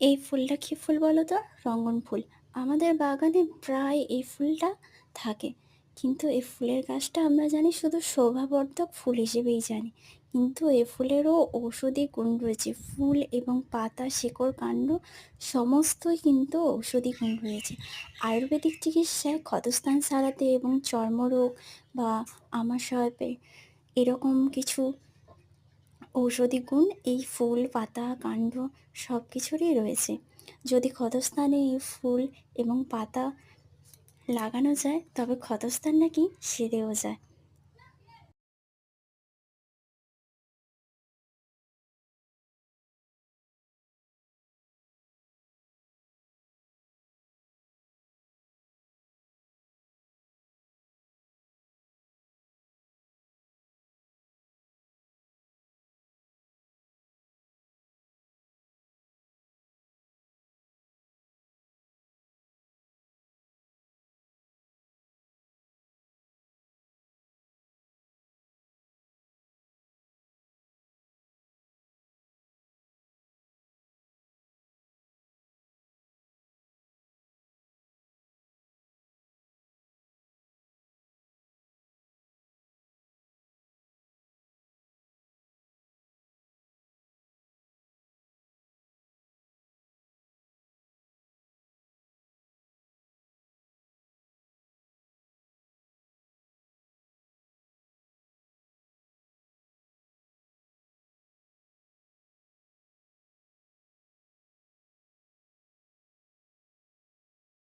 এই ফুলটা কী ফুল বলো তো? রঙ্গন ফুল। আমাদের বাগানে প্রায় এই ফুলটা থাকে। কিন্তু এই ফুলের গাছটা আমরা জানি শুধু শোভাবর্ধক ফুল হিসেবেই জানি। কিন্তু এ ফুলেরও ঔষধি গুণ রয়েছে। ফুল এবং পাতা, শেকড়, কাণ্ড সমস্তই কিন্তু ঔষধি গুণ রয়েছে। আয়ুর্বেদিক চিকিৎসায় ক্ষতস্থান সারাতে এবং চর্মরোগ বা আমাশয় এরকম কিছু ঔষধি গুণ, এই ফুল, পাতা, কাণ্ড সব কিছুরই রয়েছে। যদি ক্ষতস্থানে এই ফুল এবং পাতা লাগানো যায়, তবে ক্ষতস্থান নাকি সেরেও যায়।